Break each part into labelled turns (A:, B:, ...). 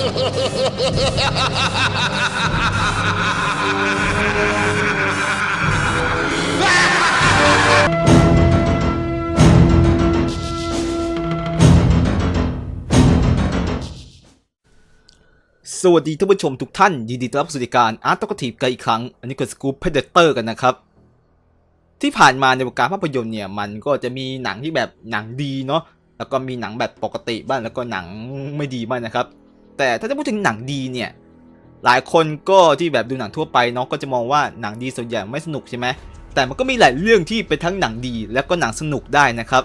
A: สวัสดีท่านผู้ชมทุกท่าน ยินดีต้อนรับสู่รายการอาร์ตกทีฟกันอีกครั้ง อันนี้คือสกู๊ปเพเดเตอร์กันนะครับ ที่ผ่านมาในวงการภาพยนตร์เนี่ย มันก็จะมีหนังที่แบบหนังดีเนาะแล้วก็มีหนังแบบปกติบ้างแล้วก็หนังไม่ดีบ้างนะครับ แต่ถ้าจะพูดถึงหนังดีเนี่ยหลายคนก็ที่แบบดูหนังทั่วไปเนาะก็จะมองว่าหนังดีส่วนใหญ่ไม่สนุกใช่ไหมแต่มันก็มีหลายเรื่องที่เป็นทั้งหนังดีแล้วก็หนังสนุกได้นะครับ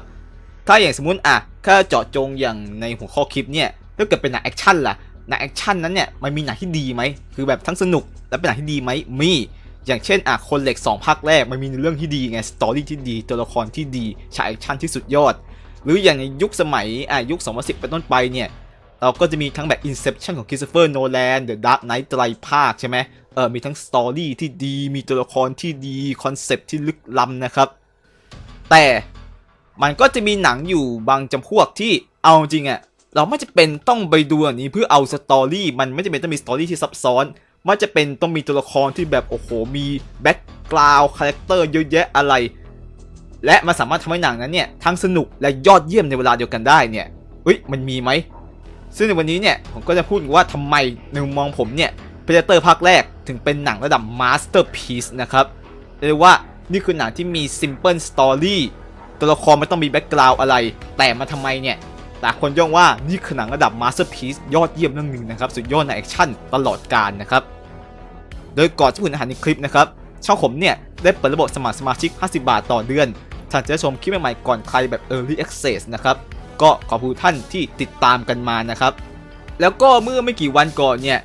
A: ถ้าอย่างสมมติอะถ้าเจาะจงอย่างในหัวข้อคลิปเนี่ยถ้าเกิดเป็นหนังแอคชั่นล่ะหนังแอคชั่นนั้นเนี่ยมันมีหนังที่ดีไหมคือแบบทั้งสนุกและเป็นหนังที่ดีไหมมีอย่างเช่นอะคนเหล็ก 2ภาคแรกมันมีเรื่องที่ดีไงสตอรี่ที่ดีตัวละครที่ดีฉากแอคชั่นที่สุดยอด หรืออย่างในยุคสมัยอะยุค 2010 เป็นต้นไปเนี่ย เราก็จะมีทั้งแบบ Inception ของ Christopher Nolan The Dark Knight ไตรภาคใช่ไหมเออมีทั้งสตอรี่ที่ดีมีตัวละครที่ดี คอนเซปที่ลึกล้ำนะครับ แต่มันก็จะมีหนังอยู่บางจำพวกที่เอาจริงอะเราไม่จะเป็นต้องไปดูอันนี้เพื่อเอาสตอรี่มันไม่จำเป็นต้องมีสตอรี่ที่ซับซ้อนไม่จะเป็นต้องมีตัวละครที่แบบโอ้โหมีแบ็กกราวด์คาแรคเตอร์เยอะแยะอะไร และมันสามารถทำให้หนังนั้นเนี่ยทั้งสนุกและยอดเยี่ยมในเวลาเดียวกันได้เนี่ยเอ้ยมันมีไหม ซึ่งในวันนี้เนี่ยผมก็จะพูดว่าทำไมในมุมมองผมเนี่ย Predator ภาคแรกถึงเป็นหนังระดับ Masterpiece นะครับเรียกว่านี่คือหนังที่มี Simple Story ตัวละครไม่ต้องมีแบ็กกราวด์อะไร แต่มาทำไมเนี่ยแต่คนย่องว่านี่คือหนังระดับ Masterpiece ยอดเยี่ยมเรื่องหนึ่งนะครับ สุดยอดในแอคชั่นตลอดกาลนะครับ โดยก่อนจะพูดอาหารในคลิปนะครับช่องผมเนี่ยได้เปิดระบบสมัครสมาชิก 50 บาทต่อเดือนท่านจะชมคลิปใหม่ๆก่อนใครแบบ Early Access นะครับ ก็ขอบคุณท่านที่ติดตามกันมานะครับ แล้วก็เมื่อไม่กี่วันก่อนเนี่ย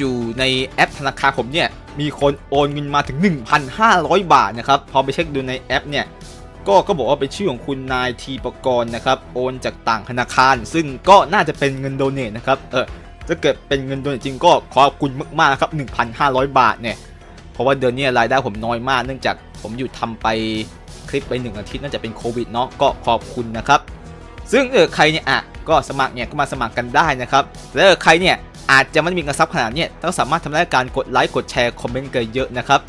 A: จู่ๆในแอปธนาคารผมเนี่ยมีคนโอนเงินมาถึง 1,500 บาทนะครับพอไปเช็คดูในแอปเนี่ยก็ก็บอกว่าเป็นชื่อของคุณนายทีปกรณ์นะครับโอนจากต่างธนาคาร ซึ่งก็น่าจะเป็นเงินโดเนทนะครับเออถ้าเกิดเป็นเงินโดเนทจริงก็ขอบคุณมากๆครับ 1,500 บาทเนี่ยเพราะว่าเดือนนี้รายได้ผมน้อยมากเนื่องจากผมหยุดทำไปคลิปไปหนึ่งอาทิตย์น่าจะเป็นโควิดเนาะก็ขอบคุณนะครับ ซึ่งเออใครเนี่ยอะก็สมัครเนี่ยก็มาสมัครกันได้นะครับแล้วใครเนี่ยอาจจะไม่มีเงินทรัพย์ขนาดเนี่ยต้องสามารถทำได้การกดไลค์กดแชร์คอมเมนต์กันเยอะนะครับ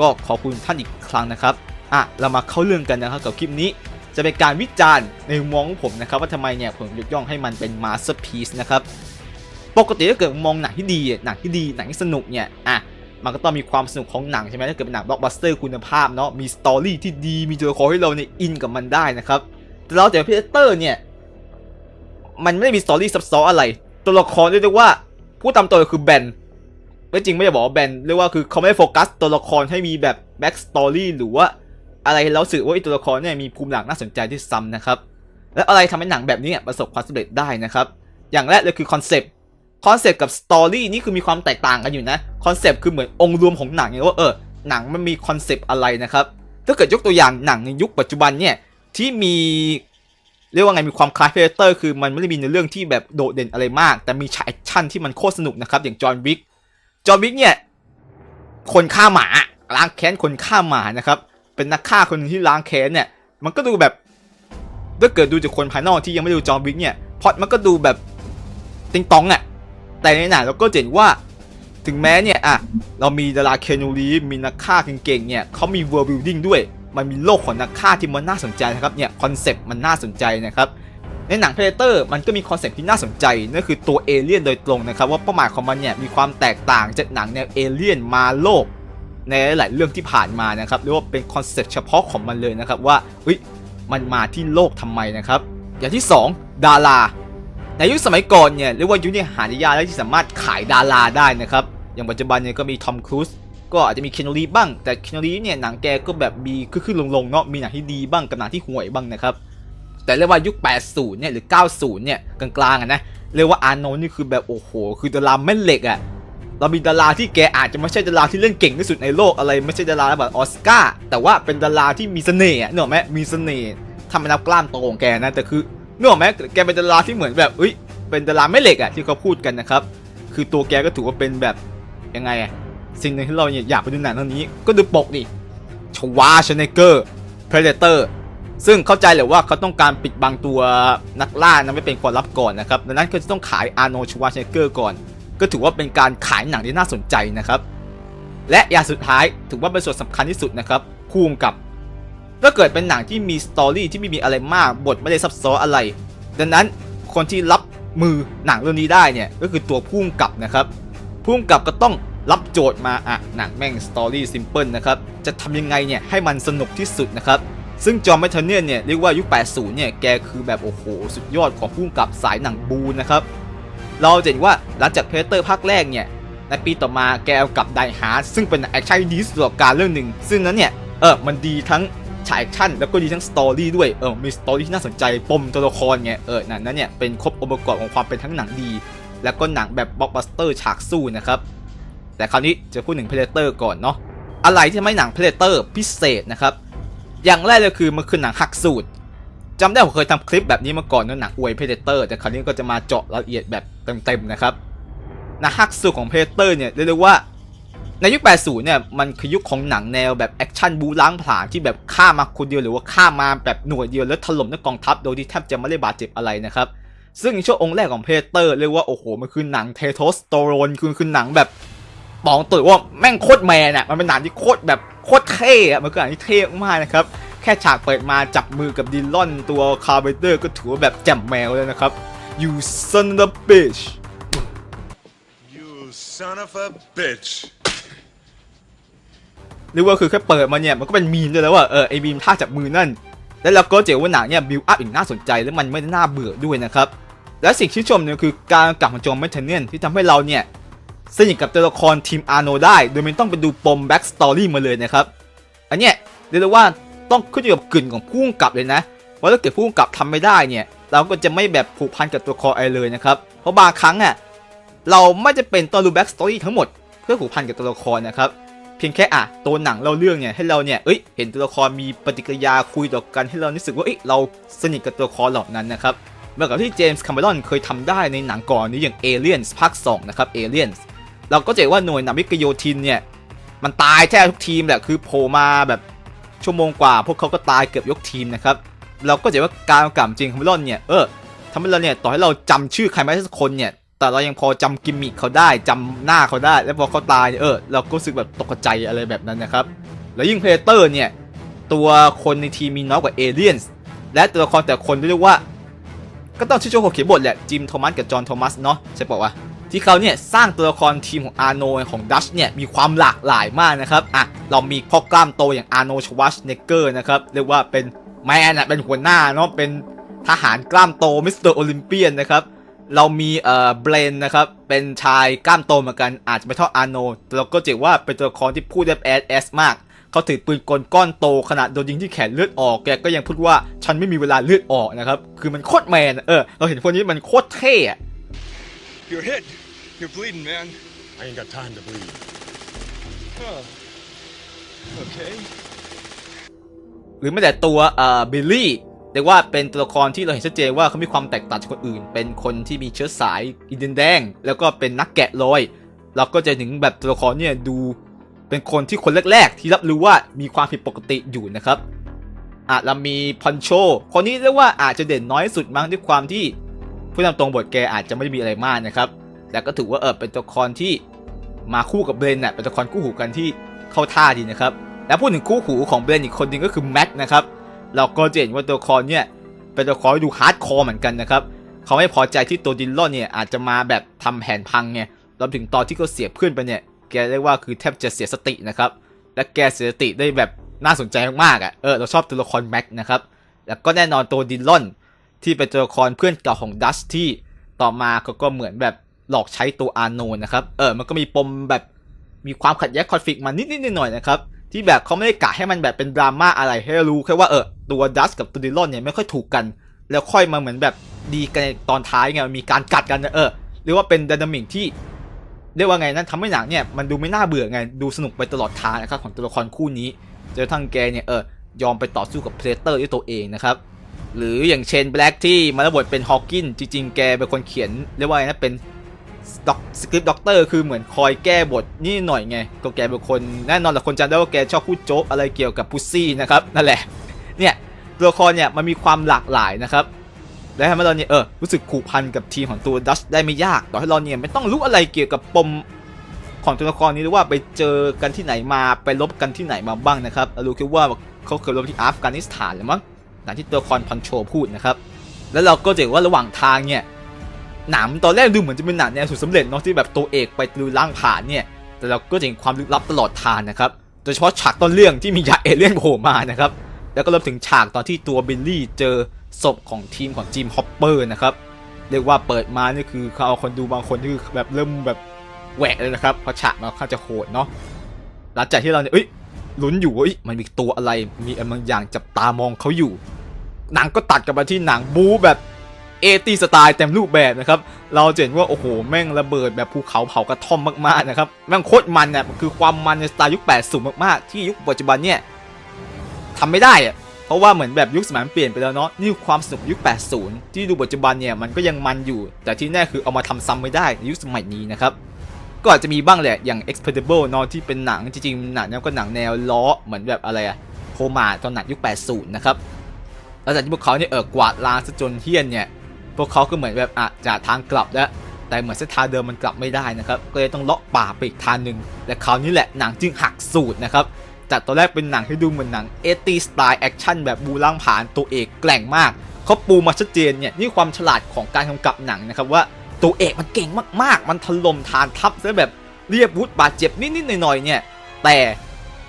A: ก็ขอบคุณท่านอีกครั้งนะครับอะเรามาเข้าเรื่องกันนะครับกับคลิปนี้จะเป็นการวิจารณ์ในมุมมองของผมนะครับว่าทำไมเนี่ยผมยกย่องให้มันเป็นมาสเตอร์พีซนะครับปกติถ้าเกิดมองหนังที่ดีหนังที่ดีหนังที่สนุกเนี่ยอะมันก็ต้องมีความสนุกของหนังใช่ไหมถ้าเกิดเป็นหนังบล็อกบัสเตอร์คุณภาพเนาะมีสตอรี่ที่ดีมีตัวละครให้เราเนี่ยอินกับมันได้นะครับ เราแต่พีเตอร์เนี่ย มันไม่ได้มีสตอรี่ซับซ้อนอะไร ตัวละครเรียกว่า ผู้ตามตัวคือแบนไม่จริงไม่ได้บอกว่าแบนเรียกว่าคือเขาไม่โฟกัสตัวละครให้มีแบบแบ็กสตอรี่หรือว่าอะไรแล้วสื่อว่าไอ้ตัวละครเนี่ยมีภูมิหลังน่าสนใจที่ซ้ำนะครับ และอะไรทำให้หนังแบบนี้ประสบความสำเร็จได้นะครับ อย่างแรกเลยคือคอนเซปต์คอนเซปต์กับสตอรี่นี่คือมีความแตกต่างกันอยู่นะคอนเซปต์คือเหมือนองค์รวมของหนังไงว่าเออหนังมันมีคอนเซปต์อะไรนะครับ ถ้าเกิดยกตัวอย่างหนังในยุคปัจจุบันเนี่ย ที่มีเรียกว่าไงมีความคล้ายเพเตอร์คือมันไม่ได้มีในเรื่องที่แบบโดดเด่นอะไรมาก แต่มีฉากแอคชั่นที่มันโคตรสนุกนะครับ อย่างจอห์นวิกจอห์นวิกเนี่ยคนฆ่าหมาล้างแค้นคนฆ่าหมานะครับ เป็นนักฆ่าคนนึงที่ล้างแค้นเนี่ย มันก็ดูแบบถ้าเกิดดูจากคนภายนอกที่ยังไม่ดูจอห์นวิกเนี่ยพอดมันก็ดูแบบติงตองอะ่ะแต่ในหนังเราก็เห็นว่าถึงแม้เนี่ยอะเรามีดาราเคนูรีมีนักฆ่าเก่งๆเนี่ยเขามี world building ด้วย มันมีโลกของนักฆ่าที่มันน่าสนใจนะครับเนี่ยคอนเซปต์มันน่าสนใจนะครับในหนัง Predator มันก็มีคอนเซปต์ที่น่าสนใจนั่นคือตัวเอเลี่ยนโดยตรงนะครับว่าเป้าหมายของมันเนี่ยมีความแตกต่างจากหนังแนวเอเลี่ยนมาโลก ในหลายเรื่องที่ผ่านมานะครับเรียกว่าเป็นคอนเซปต์เฉพาะของมันเลยนะครับว่าเฮ้ยมันมาที่โลกทำไมนะครับ อย่างที่ 2 ดาราในยุคสมัยก่อนเนี่ยเรียกว่ายุคนี้หายากแล้วที่สามารถขายดาราได้นะครับอย่างปัจจุบันเนี่ยก็มีทอมครูซ ก็อาจจะมีเคนอรีบ้าง แต่เคนอรีเนี่ยหนังแกก็แบบมีขึ้นๆลงๆเนาะมีหนังที่ดีบ้างกับหนังที่ห่วยบ้างนะครับแต่เรียกว่ายุค 80 เนี่ยหรือ 90 เนี่ยกลางๆอะนะเรียกว่าอาร์โนนี่คือแบบโอ้โห คือดาราแม่เหล็กอะเรามีดาราที่แกอาจจะไม่ใช่ดาราที่เล่นเก่งที่สุดในโลกอะไรไม่ใช่ดาราแบบออสการ์แต่ว่าเป็นดาราที่มีเสน่ห์อะนึกออกไหมมีเสน่ห์ทำให้นับกล้ามโตของแกนะแต่คือเนออกไหมแกเป็นดาราที่เหมือนแบบเอ้ยเป็นดาราแม่เหล็กอะที่เขาพูดกันนะครับคือตัวแกก็ถือว่าเป็นแบบยังไงอะ สิ่งหนึ่งที่เราอยากไปดูหนังเรื่องนี้ก็ดูปกดิชวาชเนเกอร์เพเดเตอร์ซึ่งเข้าใจเลยว่าเขาต้องการปิดบังตัวนักล่านั้นไม่เป็นความลับก่อนนะครับดังนั้นก็จะต้องขายอาร์โนชวาชเนเกอร์ก่อน ก็ถือว่าเป็นการขายหนังที่น่าสนใจนะครับ และอย่างสุดท้ายถือว่าเป็นส่วนสำคัญที่สุดนะครับคู่กับถ้าเกิดเป็นหนังที่มีสตอรี่ที่ไม่มีอะไรมากบทไม่ได้ซับซ้อนอะไร ดังนั้นคนที่รับมือหนังเรื่องนี้ได้เนี่ยก็คือตัวผู้กำกับนะครับผู้กำกับก็ต้อง รับโจทย์มาอะหนังแม่งสตอรี่ซิมเพิลนะครับ จะทำยังไงเนี่ยให้มันสนุกที่สุดนะครับ ซึ่งจอห์นแมทเทเนียนเนี่ยเรียกว่ายุค 80 เนี่ยแกคือแบบโอ้โห สุดยอดของผู้กับสายหนังบูนะครับ เราจะเห็นว่าหลังจากเพเตอร์ภาคแรกเนี่ยในปีต่อมาแกเอากับไดฮาร์ดซึ่งเป็นแอคชั่นดีสุดต่อการเรื่องหนึ่ง ซึ่งนั้นเนี่ยเออมันดีทั้งฉายแอคชั่นแล้วก็ดีทั้งสตอรี่ด้วยเออมีสตอรี่ที่น่าสนใจปมตัวละครไงเออนั่นนั้นเนี่ยเป็นครบองค์ประกอบของความเป็นทั้งหนังดี แล้วก็หนังแบบบล็อกบัสเตอร์ฉากสู้นะครับ แต่คราวนี้จะพูดถึงเพเตอร์ก่อนเนาะอะไรที่ทำให้หนังเพเตอร์พิเศษนะครับ อย่างแรกเลยคือมันคือหนังหักสูตรจำได้ผมเคยทำคลิปแบบนี้มาก่อนนะหนังอวยเพเดเตอร์แต่คราวนี้ก็จะมาเจาะรายละเอียดแบบเต็มๆนะครับหนังหักสูตรของเพเดเตอร์เนี่ยเรียกได้ว่าในยุค 80 เนี่ย มันคือยุคของหนังแนวแบบแอคชั่นบูล้างผลาญที่แบบฆ่ามาคนเดียวหรือว่าฆ่ามาแบบหน่วยเดียวแล้วถล่มทั้งกองทัพโดยที่แทบจะไม่ได้บาดเจ็บอะไรนะครับ ซึ่งช่วงองค์แรกของเพเตอร์เรียกว่า โอ้โห มันคือหนังเทโทสโตโรนคือคือหนังแบบ บอกตัวว่าแม่งโคตรแมนอะมันเป็นหนังที่โคตรแบบโคตรเท่อะมันคือหนังที่เท่มากๆนะครับแค่ฉากเปิดมาจับมือกับดิลลอนตัวคาร์เบเตอร์ก็ถือว่าแบบแจ่มแมวเลยนะครับ you son of a bitch
B: You son of a bitch.
A: เรียกว่าคือแค่เปิดมาเนี่ยมันก็เป็นมีมเลยแล้วว่าเออไอบีมท่าจับมือนั่น แล้วเราก็เจอว่าหนังเนี่ยบิวอัพอีกน่าสนใจและมันไม่ได้น่าเบื่อด้วยนะครับ และสิ่งที่ชมเนี่ยคือการกลับของจอห์นแมทเทเนียนที่ทำให้เราเนี่ย สนิทกับตัวละครทีมอาร์โนได้ โดยไม่ต้องไปดูปมแบ็กสตอรี่มาเลยนะครับ อันเนี้ยเรียกว่าต้องขึ้นอยู่กับกลิ่นของผู้กำกับเลยนะ ว่าถ้าเกิดผู้กำกับทำไม่ได้เนี่ย เราก็จะไม่แบบผูกพันกับตัวละครอะไรเลยนะครับ เพราะบางครั้งอะเราไม่จะเป็นต้องดูแบ็กสตอรี่ทั้งหมดเพื่อผูกพันกับตัวละครนะครับ เพียงแค่อะตัวหนังเล่าเรื่องเนี่ยให้เราเนี่ยเอ้ยเห็นตัวละครมีปฏิกิริยาคุยต่อกันให้เรารู้สึกว่าเอ้ยเราสนิทกับตัวละครเหล่านั้นนะครับเหมือนกับที่เจมส์คาเมรอนเคยทำได้ในหนังก่อนนี้อย่าง Aliens ภาค2นะครับ Aliens เราก็จะเห็นว่าหน่วยนาวิกโยธินเนี่ย มันตายแทบทุกทีมแหละคือโผล่มาแบบชั่วโมงกว่า พวกเขาก็ตายเกือบยกทีมนะครับ เราก็จะเห็นว่าการกำกับจริงคาเมรอนเนี่ย เออทำให้เราเนี่ยต่อให้เราจำชื่อใครไม่ได้สักคนเนี่ย แต่เรายังพอจำกิมมิคเขาได้จำหน้าเขาได้ แล้วพอเขาตายเยเออเราก็รู้สึกแบบตกใจอะไรแบบนั้นนะครับ แล้วยิ่งเพลเตอร์เนี่ยตัวคนในทีมมีน้อยกว่าเอเลียนส์และตัวละครแต่คนเรียกว่า ก็ต้องชื่อโจคเขียนบทแหละจิมโทมัสกับจอห์นโทมัสเนาะใช่ปะวะ ที่เขาเนี่ยสร้างตัวละครทีมของอาโนของดัชเนี่ยมีความหลากหลายมากนะครับอะเรามีพ่อกล้ามโตอย่างอาโนชวัชเนเกอร์นะครับเรียกว่าเป็นแมนอะเป็นหัวหน้าเนาะเป็นทหารกล้ามโตมิสเตอร์โอลิมเปียนนะครับเรามีเอ่อเบรนนะครับเป็นชายกล้ามโตเหมือนกันอาจจะไม่เท่าอาโนแต่เราก็เจอว่าเป็นตัวละครที่พูดได้แอดแอสมากเขาถือปืนกลก้อนโตขนาดโดนยิงที่แขนเลือดออกแกก็ยังพูดว่าฉันไม่มีเวลาเลือดออกนะครับคือมันโคตรแมนเออเราเห็นพวกนี้มันโคตรเท่อะ
B: You're hit. You're bleeding, man.
C: I ain't got time to bleed.
B: Oh. Okay.
A: หรือแม้แต่ตัวเอ่อบิลลี่เรียกว่าเป็นตัวละครที่เราเห็นชัดเจนว่าเขามีความแตกต่างจากคนอื่น เป็นคนที่มีเชื้อสายอินเดียนแดง แล้วก็เป็นนักแกะรอย เราก็จะถึงแบบตัวละครเนี่ยดูเป็นคนที่คนแรกๆ ที่รับรู้ว่ามีความผิดปกติอยู่นะครับอะเรามีพอนโช คนนี้เรียกว่าอาจจะเด่นน้อยที่สุดมั้งด้วยความที่ผู้นำตรงบทแกอาจจะไม่ได้มีอะไรมากนะครับ แต่ก็ถือว่าเออเป็นตัวละครที่มาคู่กับเบรนน่ะเป็นตัวละครคู่หูกันที่เข้าท่าดีนะครับ แล้วพูดถึงคู่หูของเบรนอีกคนนึงก็คือแม็กนะครับเราก็จะเห็นว่าตัวละครเนี่ยเป็นตัวละครที่ดูฮาร์ดคอร์เหมือนกันนะครับเขาไม่พอใจที่ตัวดิลลอนเนี่ยอาจจะมาแบบทำแผนพังไงรวมถึงตอนที่เขาเสียเพื่อนไปเนี่ยแกเรียกว่าคือแทบจะเสียสตินะครับและแกเสียสติได้แบบน่าสนใจมากๆอะเออเราชอบตัวละครแม็กนะครับแล้วก็แน่นอนตัวดิลลอนที่เป็นตัวละครเพื่อนเก่าของดัชที่ต่อมาเขาก็เหมือนแบบ หลอกใช้ตัวอาโนนะครับเออมันก็มีปมแบบมีความขัดแย้งคอนฟ lict มานิดๆหน่อยๆนะครับที่แบบเขาไม่ได้กะให้มันแบบเป็นดราม่าอะไรให้รู้แค่ว่าเออตัวดัชกับตัวดิลลอนเนี่ยไม่ค่อยถูกกัน แล้วค่อยมาเหมือนแบบดีกันตอนท้ายไงมันมีการกัดกันนะเออเรียกว่าเป็นดินามิกที่เรียกว่าไงนั่นทำให้หนังเนี่ยมันดูไม่น่าเบื่อไงดูสนุกไปตลอดทางนะครับของตัวละครคู่นี้เจอทั้งแกเนี่ยเออยอมไปต่อสู้กับเพลเตอร์ด้วยตัวเองนะครับหรืออย่างเชนแบล็กที่มารับบทเป็นฮอว์กินจริงๆแกเป็นคนเขียนเรียกว่าไงนะเป็น ด็อกสคริปต์ด็อกเตอร์คือเหมือนคอยแก้บทนี่หน่อยไงก็แกเป็นคนแน่นอนหละคนจำได้ว่าแกชอบพูดโจ๊กอะไรเกี่ยวกับพุซซี่นะครับนั่นแหละเนี่ยตัวละครเนี่ยมันมีความหลากหลายนะครับและทำให้เราเนี่ยเออรู้สึกผูกพันกับทีมของตัวดัชได้ไม่ยากต่อให้เราเนี่ยไม่ต้องรู้อะไรเกี่ยวกับปมของตัวละครนี้หรือว่าไปเจอกันที่ไหนมาไปลบกันที่ไหนมาบ้างนะครับเรารู้แค่ว่าเขาเคยลบที่อัฟกานิสถานหรือมั้งตามที่ตัวละครพันโชพูดนะครับแล้วเราก็จะเห็นว่าระหว่างทางเนี่ย หนังตอนแรกดูเหมือนจะเป็นหนังแนวสุดสำเร็จเนาะที่แบบตัวเอกไปตลุยล่างผ่านเนี่ยแต่เราก็จะเห็นความลึกลับตลอดทางนะครับโดยเฉพาะฉากต้นเรื่องที่มียาเอเลี่ยนโผล่มานะครับแล้วก็รวมถึงฉากตอนที่ตัวบิลลี่เจอศพของทีมของจิมฮอปเปอร์นะครับเรียกว่าเปิดมานี่คือเขาเอาคนดูบางคนที่คือแบบเริ่มแบบแหวกเลยนะครับเพราะฉากมันค่อนข้าจะโหดเนาะหลังจากที่เราเนี่ยเอ้ยลุ้นอยู่ว่าเอ้ยมันมีตัวอะไรมีอะไรบางอย่างจับตามองเขาอยู่ หนังก็ตัดกลับมาที่หนังบูแบบ เอตีสไตล์เต็มรูปแบบนะครับ เราจะเห็นว่า โอ้โห แม่งระเบิดแบบภูเขาเผากระท่อมมากๆนะครับ แม่งโคตรมันเนี่ยคือความมันในสไตล์ยุค 80 มากๆ ที่ยุคปัจจุบันเนี่ยทำไม่ได้อะเพราะว่าเหมือนแบบยุคสมัยมันเปลี่ยนไปแล้วเนาะนี่คือความสนุกยุค 80 ที่ดูปัจจุบันเนี่ยมันก็ยังมันอยู่ แต่ที่แน่คือเอามาทำซ้ำไม่ได้ในยุคสมัยนี้นะครับก็อาจจะมีบ้างแหละอย่าง Expendable เนาะที่เป็นหนังจริงๆหนังเนี้ก็หนังแนวล้อเหมือนแบบอะไรอะโคมาตอนหนังยุค 80 นะครับหลังจากที่พวกเขาเนี่ยเออกวาดล้างซะจนเฮี้ยนเนี่ย พวกเขาก็เหมือนแบบอะจากทางกลับแล้วแต่เหมือนเส้นทางเดิมมันกลับไม่ได้นะครับ ก็เลยต้องเลาะป่าไปอีกทางหนึ่งและคราวนี้แหละหนังจึงหักสูตรนะครับจากตอนแรกเป็นหนังที่ดูเหมือนหนังเอตีสไตล์แอคชั่นแบบบูล่างผ่านตัวเอกแกร่งมากเขาปูมาชัดเจนเนี่ยนี่ความฉลาดของการกำกับหนังนะครับว่าตัวเอกมันเก่งมากๆ มันถล่มฐานทัพซะแบบเรียบวุฒบาดเจ็บนิดๆหน่อยๆเนี่ย แต่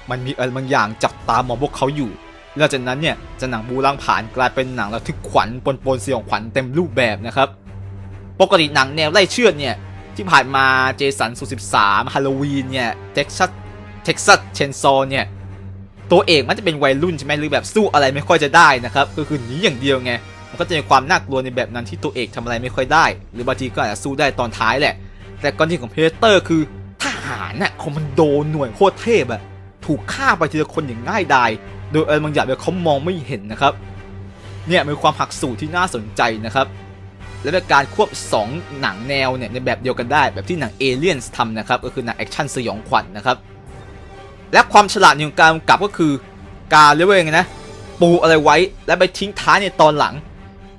A: มันมีอะไรบางอย่างจับตามองพวกเขาอยู่ หลังจากนั้นเนี่ยจะหนังบูรังผ่านกลายเป็นหนังระทึกขวัญปนปนๆสยองขวัญเต็มรูปแบบนะครับ ปกติหนังแนวไล่เชือดเนี่ยที่ผ่านมาเจสันสุ13ฮาโลวีนเนี่ยเท็กซัสเท็กซัสเชนซอเนี่ยตัวเอกมันจะเป็นวัยรุ่นใช่ไหมหรือแบบสู้อะไรไม่ค่อยจะได้นะครับก็คือหนีอย่างเดียวไงมันก็จะมีความน่ากลัวในแบบนั้นที่ตัวเอกทำอะไรไม่ค่อยได้ หรือบางทีก็อาจจะสู้ได้ตอนท้ายแหละ แต่กรณีของเพเตอร์คือทหารน่ะคอมมานโดหน่วยโคตรเทพอะถูกฆ่าไปทีละคนอย่างง่ายดาย โดยอะไรบางอย่างเนี่ยเขามองไม่เห็นนะครับเนี่ยมีความหักสูตรที่น่าสนใจนะครับ และเป็นการควบ 2 หนังแนวเนี่ยในแบบเดียวกันได้แบบที่หนัง Aliens ทำนะครับก็คือหนังแอคชั่นสยองขวัญนนะครับ และความฉลาดในของการกำกับก็คือการเรียกว่าไงนะปูอะไรไว้และไปทิ้งท้ายในตอนหลัง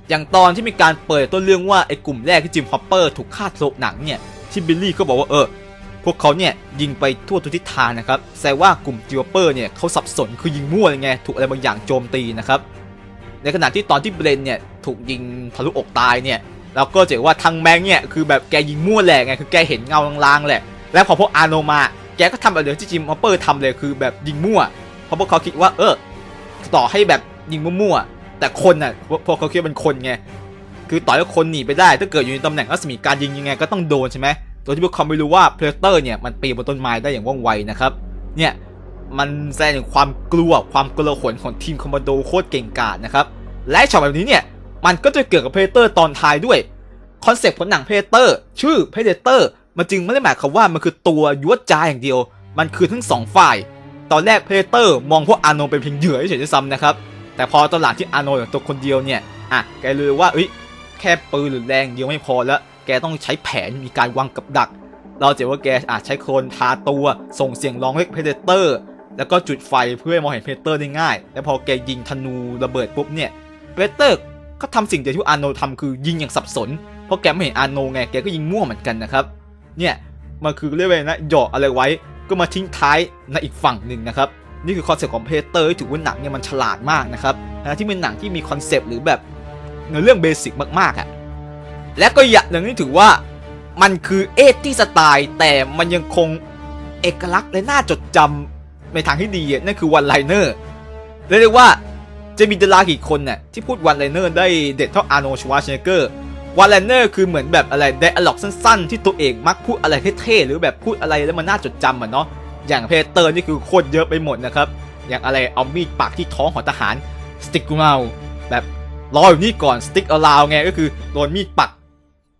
A: อย่างตอนที่มีการเปิดต้นเรื่องว่าไอ้กลุ่มแรกที่จิมฮอปเปอร์ถูกฆ่าโศกหนังเนี่ยที่บิลลี่ก็บอกว่าเออ พวกเขาเนี่ยยิงไปทั่วทุกทิศทางนะครับแสดงว่ากลุ่มจิวเปอร์เนี่ยเขาสับสนคือยิงมั่วเลยไงถูกอะไรบางอย่างโจมตีนะครับในขณะที่ตอนที่เบรนเนี่ยถูกยิงทะลุอกตายเนี่ยเราก็จะเห็นว่าทางแมงเนี่ยคือแบบแกยิงมั่วแหละไงคือแกเห็นเงาลางๆแหละ แล้วพอพวกอาโนมาแกก็ทำแบบเดิมที่จิมอปเปอร์ทำเลยคือแบบยิงมั่ว เพราะพวกเขาคิดว่าเออต่อให้แบบยิงมั่วๆแต่คนน่ะพวกเขาคิดว่าเป็นคนไงคือต่อให้คนหนีไปได้ถ้าเกิดอยู่ในตำแหน่งรัศมีการยิงยังไงก็ต้องโดนใช่ไหม โดยที่พวกเขาไม่รู้ว่าเพลเตอร์เนี่ยมันปีนบนต้นไม้ได้อย่างว่องไวนะครับ เนี่ยมันแสดงถึงความกลัวความกลัวขนของทีมคอมมานโดโคตรเก่งกาจนะครับ และช็อตแบบนี้เนี่ยมันก็จะเกี่ยวกับเพลเตอร์ตอนท้ายด้วยคอนเซปต์ของหนังเพลเตอร์ชื่อเพลเตอร์มันจึงไม่ได้หมายความว่ามันคือตัวยวดจาอย่างเดียว มันคือทั้งสองฝ่าย ตอนแรกเพลเตอร์มองพวกอาโนเป็นเพียงเหยื่อเฉยๆซ้ำนะครับแต่พอตอนหลังที่อาโนอย่างตัวคนเดียวเนี่ยอะแกเลยว่าเอ้ยแค่ปืนหรือแรงเดียวไม่พอแล้ว แกต้องใช้แผนมีการวางกับดัก เราจะเห็นว่าแกอาจใช้โคลนทาตัวส่งเสียงร้องเรียกเพเตอร์ แล้วก็จุดไฟเพื่อให้มองเห็นเพเตอร์ได้ง่าย แล้วพอแกยิงธนูระเบิดปุ๊บเนี่ยเพเตอร์ก็ทำสิ่งเดียวที่อาโนทำคือยิงอย่างสับสน เพราะแกไม่เห็นอาโนไงแกก็ยิงมั่วเหมือนกันนะครับ เนี่ยมันคือเรียกว่าไงนะหยอกอะไรไว้ก็มาทิ้งท้ายในอีกฝั่งหนึ่งนะครับนี่คือคอนเซปต์ของเพเตอร์ที่ถือว่าหนังเนี่ยมันฉลาดมากนะครับนะที่เป็นหนังที่มีคอนเซปต์หรือแบบเนื้อเรื่องเบสิกมากๆอะ่ะ และก็อย่างหนึ่งที่ถือว่ามันคือเอที่สไตล์แต่มันยังคงเอกลักษณ์และน่าจดจำในทางที่ดีนั่นคือวันไลเนอร์เรียกว่าจะมีดารากี่คนน่ะที่พูดวันไลเนอร์ได้เด็ดเท่าอาร์โนชวาเชเกอร์วันไลเนอร์คือเหมือนแบบอะไรไดอะล็อกสั้นๆ ที่ตัวเอกมักพูดอะไรเท่ๆหรือแบบพูดอะไรแล้วมันน่าจดจำอะเนาะอย่างเพเตอร์นี่คือโคตรเยอะไปหมดนะครับอย่างอะไรเอามีดปักที่ท้องของทหารสติ๊กกูเมาแบบรออยู่นี่ก่อนสติ๊กเอาลาวไงก็คือโดนมีดปัก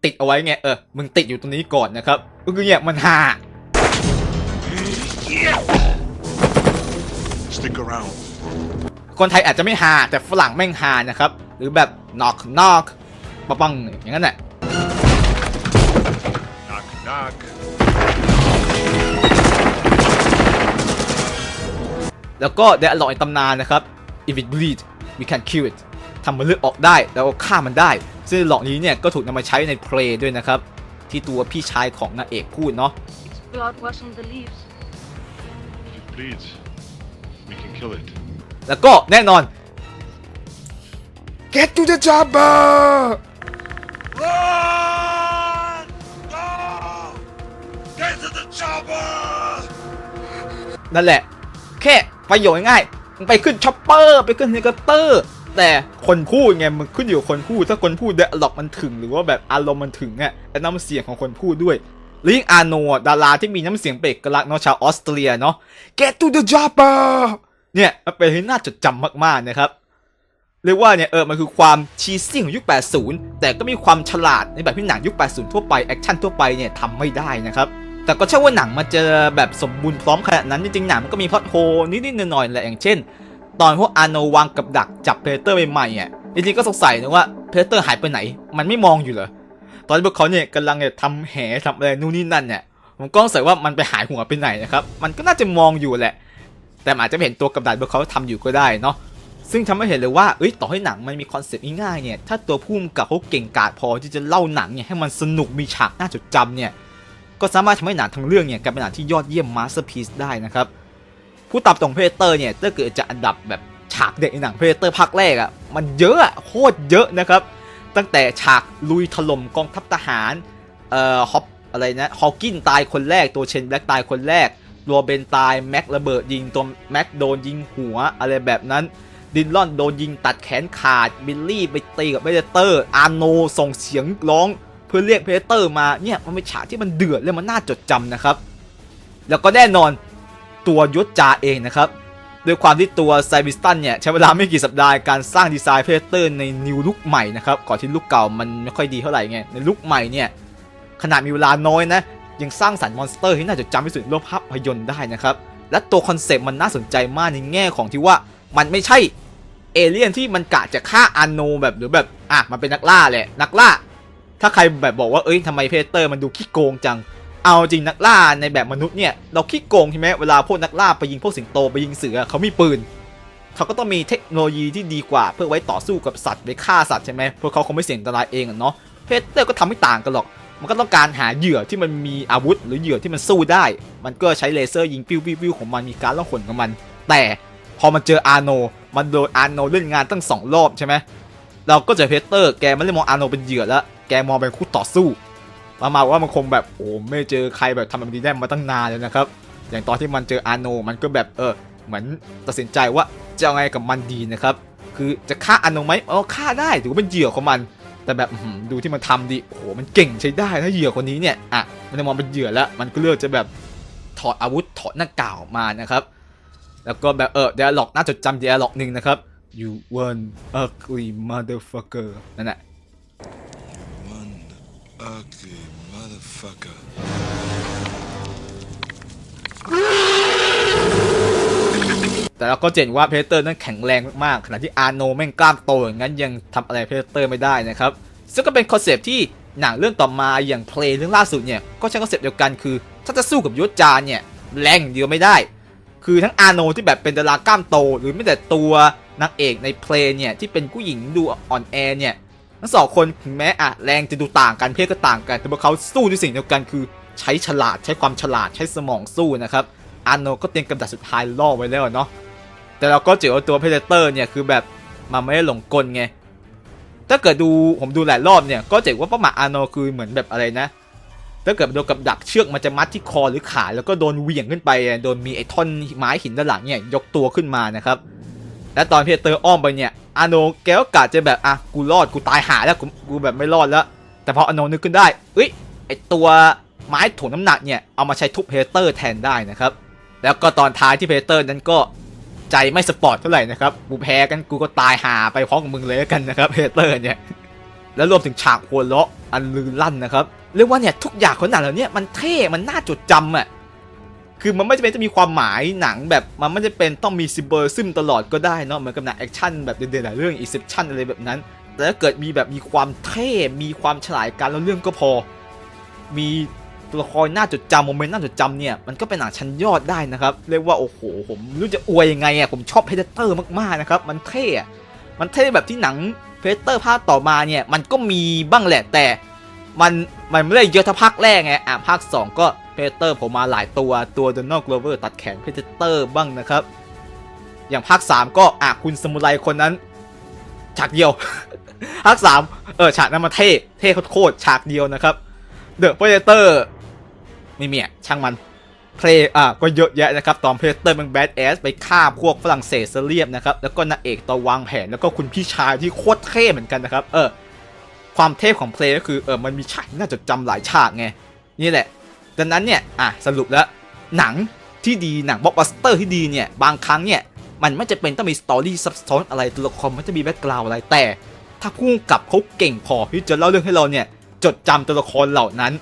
A: ติดเอาไว้ไงเออมึงติดอยู่ตรงนี้ก่อนนะครับก็คือเนี่ยมันหา
B: Stick around.
A: คนไทยอาจจะไม่หาแต่ฝรั่งแม่งหานะครับ หรือแบบ knock knock ปะปังอย่างนั้นแหละ
B: Knock, knock.
A: แล้วก็ The Alloy ตำนานนะครับ If it bleed we can kill it ทำมันเลือดออกได้แล้วก็ฆ่ามันได้ ซึ่งหลอกนี้เนี่ยก็ถูกนำมาใช้ในเพลย์ด้วยนะครับ ที่ตัวพี่ชายของนางเอกพูดเนาะ
C: Its blood was on the leaves.
D: If it bleeds, we can kill it.
A: แล้วก็แน่นอน Get to the chopper
B: Run! Go! Get to the chopper!
A: นั่นแหละ แค่ประโยชน์ง่ายๆมึงไปขึ้นช็อปเปอร์ ไปขึ้นเฮลิคอปเตอร์ แต่คนพูดไงมันขึ้นอยู่คนพูด ถ้าคนพูดเดอะล็อกมันถึง หรือว่าแบบอารมณ์มันถึงอะและน้ำเสียงของคนพูดด้วยลิงอาโนดาราที่มีน้ำเสียงเปกลักเนาะชาวออสเตรียเนาะ Get to the chopper เนี่ยมันเป็นที่น่าจดจำมากๆนะครับเรียกว่าเนี่ยเออมันคือความชีซิ่งของยุค 80 แต่ก็มีความฉลาดในแบบที่หนังยุค 80 ทั่วไปแอคชั่นทั่วไปเนี่ยทำไม่ได้นะครับ แต่ก็ใช่ว่าหนังมันจะแบบสมบูรณ์พร้อมขนาดนั้นจริงๆหนังมันก็มีพล็อตโฮนิดๆหน่อยๆแหละอย่างเช่น ตอนพวกอาโนวางกับดักจับเพลเตอร์ใหม่ๆอะจริงๆก็สงสัยนะว่าเพลเตอร์หายไปไหน มันไม่มองอยู่เหรอตอนที่พวกเขาเนี่ยกำลังเนี่ยทำแห่ทำอะไรนู่นนี่นั่นเนี่ยผมก็สงสัยว่ามันไปหายหัวไปไหนนะครับมันก็น่าจะมองอยู่แหละ แต่อาจจะไม่เห็นตัวกับดักพวกเขาทำอยู่ก็ได้เนาะซึ่งทำให้เห็นเลยว่าเอ้ยต่อให้หนังมันมีคอนเซปต์ง่ายๆเนี่ยถ้าตัวผู้กำกับเขาเก่งกาจพอที่จะเล่าหนังเนี่ยให้มันสนุกมีฉากน่าจดจำเนี่ยก็สามารถทำให้หนังทั้งเรื่องเนี่ยกลายเป็นหนังที่ยอดเยี่ยมมาสเตอร์พีซได้นะครับ ผู้ตามตรงเพเตอร์เนี่ยถ้าเกิดจะอันดับแบบฉากเด็กในหนังเพเตอร์ภาคแรกอะ่ะมันเยอะโคตรเยอะนะครับ ตั้งแต่ฉากลุยถล่มกองทัพทหารเอ่อฮอปอะไรนะฮอว์กินตายคนแรกตัวเชนแบล็กตายคนแรกโรเบนตายแม็กระเบิดยิงตัวแม็กโดนยิงหัวอะไรแบบนั้นดินลอนโดนยิงตัดแขนขาดบิลลี่ไปตีกับเบเตอร์อาร์โนส่งเสียงร้องเพื่อเรียกเพเตอร์มาเนี่ยมันเป็นฉากที่มันเดือดและมันน่าจดจำนะครับ แล้วก็แน่นอน ตัวยศจาเองนะครับด้วยความที่ตัวไซบิสตันเนี่ยใช้เวลาไม่กี่สัปดาห์การสร้างดีไซน์เพเตอร์ในนิวลุกใหม่นะครับก่อนที่ลุกเก่ามันไม่ค่อยดีเท่าไหร่ไงในลุกใหม่เนี่ยขนาดมีเวลาน้อยนะยังสร้างสรรค์มอนสเตอร์ให้น่าจดจำที่สุดในโลกภาพยนตร์ได้นะครับและตัวคอนเซปต์มันน่าสนใจมากในแง่ของที่ว่ามันไม่ใช่เอเลี่ยนที่มันกะจะฆ่าอาโนแบบหรือแบบอะมันเป็นนักล่าแหละนักล่า ถ้าใครแบบบอกว่าเอ้ยทำไมเพเตอร์มันดูขี้โกงจัง เอาจริงนักล่าในแบบมนุษย์เนี่ยเราขี้โกงใช่ไหมเวลาพวกนักล่าไปยิงพวกสิงโตไปยิงเสือเขามีปืนเขาก็ต้องมีเทคโนโลยีที่ดีกว่า เพื่อไว้ต่อสู้กับสัตว์ไปฆ่าสัตว์ใช่ไหมพวกเขาคงไม่เสี่ยงอันตรายเองเนาะเพเตอร์ก็ทำไม่ต่างกันหรอก มันก็ต้องการหาเหยื่อที่มันมีอาวุธ หรือเหยื่อที่มันสู้ได้ มันก็ใช้เลเซอร์ยิงปิ้วปิ้วปิ้วของมันมีการล่องหนของมัน แต่พอมันเจออาโน มันโดนอาโนเล่นงานตั้งสองรอบใช่ไหมเราก็เจอเพเตอร์แกไม่ได้มองอาโนเป็นเหยื่อแล้วแกมองเป็นคู่ต่อสู้ ประมาณว่ามันคงแบบโอ้ไม่เจอใครแบบทำแบบนี้ได้มาตั้งนานเลยนะครับ อย่างตอนที่มันเจออาโนมันก็แบบเออเหมือนตัดสินใจว่าจะเอาไงกับมันดีนะครับ คือจะฆ่าอาโนไหมเออฆ่าได้ถือว่าเป็นเหยื่อของมัน แต่แบบดูที่มันทำดิโอ้โหมันเก่งใช้ได้ถ้าเหยื่อคนนี้เนี่ยอะมันมองเป็นเหยื่อแล้วมันก็เลือกจะแบบถอดอาวุธถอดหน้ากากมานะครับ แล้วก็แบบเออเดียล็อกน่าจดจำเดียล็อกหนึ่งนะครับ you one ugly motherfucker นั่นแหละ
B: ugly motherfucker.
A: แต่เราก็เห็นว่าเพเตอร์นั้นแข็งแรงมากๆ ขณะที่อาร์โนแม่งกล้ามโตอย่างนั้นยังทำอะไรเพเตอร์ไม่ได้นะครับ ซึ่งก็เป็นคอนเซปที่หนังเรื่องต่อมาอย่างเพลงเรื่องล่าสุดเนี่ย ก็ใช้คอนเซปเดียวกันคือ ถ้าจะสู้กับยศจาเนี่ย แรงเดียวไม่ได้ คือทั้งอาร์โนที่แบบเป็นดารากล้ามโต หรือไม่แต่ตัวนางเอกในเพลงเนี่ยที่เป็นผู้หญิงดูอ่อนแอเนี่ย ทั้งสองคนถึงแม้อะแรงจะดูต่างกันเพศก็ต่างกัน แต่พวกเขาสู้ด้วยสิ่งเดียวกันคือ ใช้ฉลาดใช้ความฉลาดใช้สมองสู้นะครับอาร์โนก็เตรียมกำจัดสุดท้ายล่อไว้แล้วเนาะแต่เราก็เจอว่าตัวเพเดเตอร์เนี่ยคือแบบมันไม่ได้หลงกลไงถ้าเกิดดูผมดูหลายรอบเนี่ยก็เจอว่าเป้าหมายอาร์โนคือเหมือนแบบอะไรนะถ้าเกิดโดนกับดักเชือกมันจะมัดที่คอหรือขาแล้วก็โดนเหวี่ยงขึ้นไป โดนมีไอ้ท่อนไม้หินด้านหลังเนี่ยยกตัวขึ้นมานะครับ และตอนเพเตอร์อ้อมไปเนี่ยอาโนแกก็กะจะแบบอะกูรอดกูตายหาแล้วกูกูแบบไม่รอดแล้ว แต่พออาโนนึกขึ้นได้เอ้ยไอตัวไม้ถ่วงน้ำหนักเนี่ยเอามาใช้ทุบเพเตอร์แทนได้นะครับแล้วก็ตอนท้ายที่เพเตอร์นั้นก็ใจไม่สปอร์ตเท่าไหร่นะครับกูแพ้กันกูก็ตายหาไปพร้อมกับมึงเลยกันนะครับเพเตอร์เนี่ยแล้วรวมถึงฉากหัวเราะอันลือลั่นนะครับเรียกว่าเนี่ยทุกอย่างของหนังเหล่านี้มันเท่มันน่าจดจำอะ คือมันไม่จำเป็นจะมีความหมายหนังแบบมันไม่จำเป็นต้องมีซิมเบอร์ซึมตลอดก็ได้เนาะเหมือนกับหนังแอคชั่นแบบเด่นๆหลายเรื่องอีเซปชั่นอะไรแบบนั้น แต่ถ้าเกิดมีแบบมีความเท่มีความฉลาดการเล่าเรื่องก็พอ มีตัวละครน่าจดจำโมเมนต์น่าจดจำเนี่ยมันก็เป็นหนังชั้นยอดได้นะครับ เรียกว่าโอ้โหผมรู้จะอวยยังไงอะผมชอบเพเดเตอร์มากๆนะครับมันเท่มันเท่แบบที่หนังเพเตอร์ภาคต่อมาเนี่ยมันก็มีบ้างแหละแต่มันมันไม่ได้เยอะเท่าภาคแรกไงอะภาค 2 ก็ เพเตอร์ผมมาหลายตัวตัวโดนัลด์โกลเวอร์ตัดแขนเพเตอร์บ้างนะครับ อย่างภาค 3 ก็อะคุณสมุไรคนนั้น ฉากเดียว ภาค 3 เออฉากนั้นมันเท่เท่โคตรฉากเดียวนะครับเดอะเพเตอร์ไม่มีอะช่างมันเพลงอะก็เยอะแยะนะครับ ตอนเพลเตอร์มันแบดแอสไปฆ่าพวกฝรั่งเศสเรียบนะครับ แล้วก็นางเอกตอนวางแผนแล้วก็คุณพี่ชายที่โคตรเท่เหมือนกันนะครับ เออ ความเท่ของเพลก็คือเออมันมีฉากน่าจดจำหลายฉากไง นี่แหละ ดังนั้นเนี่ยอะสรุปแล้วหนังที่ดีหนังบล็อกบัสเตอร์ที่ดีเนี่ยบางครั้งเนี่ยมันไม่จะเป็นต้องมีสตอรี่ซับซ้อนอะไรตัวละครมันจะมีแบ็กกราวอะไรแต่ ถ้าพุ่งกับเขาเก่งพอที่จะเล่าเรื่องให้เราเนี่ยจดจำตัวละครเหล่านั้น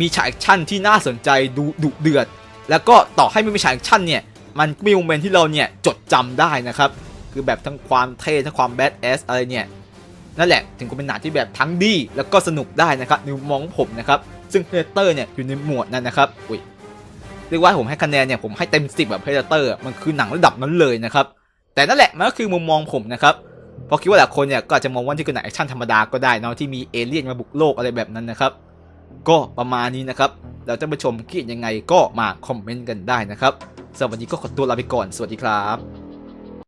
A: มีฉากแอคชั่นที่น่าสนใจดูดุเดือด แล้วก็ต่อให้ไม่มีฉากแอคชั่นเนี่ยมันมีโมเมนต์ที่เราเนี่ยจดจำได้นะครับคือแบบทั้งความเท่ทั้งความแบดแอสอะไรเนี่ย นั่นแหละถึงจะเป็นหนังที่แบบทั้งดีแล้วก็สนุกได้นะครับในมุมองผมนะครับซึ่งเพเตอร์เนี่ยอยู่ในหมวดนั้นนะครับอุ้ยเรียกว่าผมให้คะแนนเนี่ยผมให้เต็มสิบแบบเพเตอร์มันคือหนังระดับนั้นเลยนะครับแต่นั่นแหละมันก็คือมุมมองผมนะครับเพราะคิดว่าหลายคนเนี่ยก็อาจจะมองว่าที่คือหนังแอคชั่นธรรมดาก็ได้นอะที่มีเอเลี่ยนมาบุกโลกอะไรแบบนั้นนะครับก็ประมาณนี้นะครับแล้วท่านผู้ชมคิดยังไงก็มาคอมเมนต์กันได้นะครับสำหรับวันนี้ก็ขอตัวลาไปก่อนสวัสดีครับ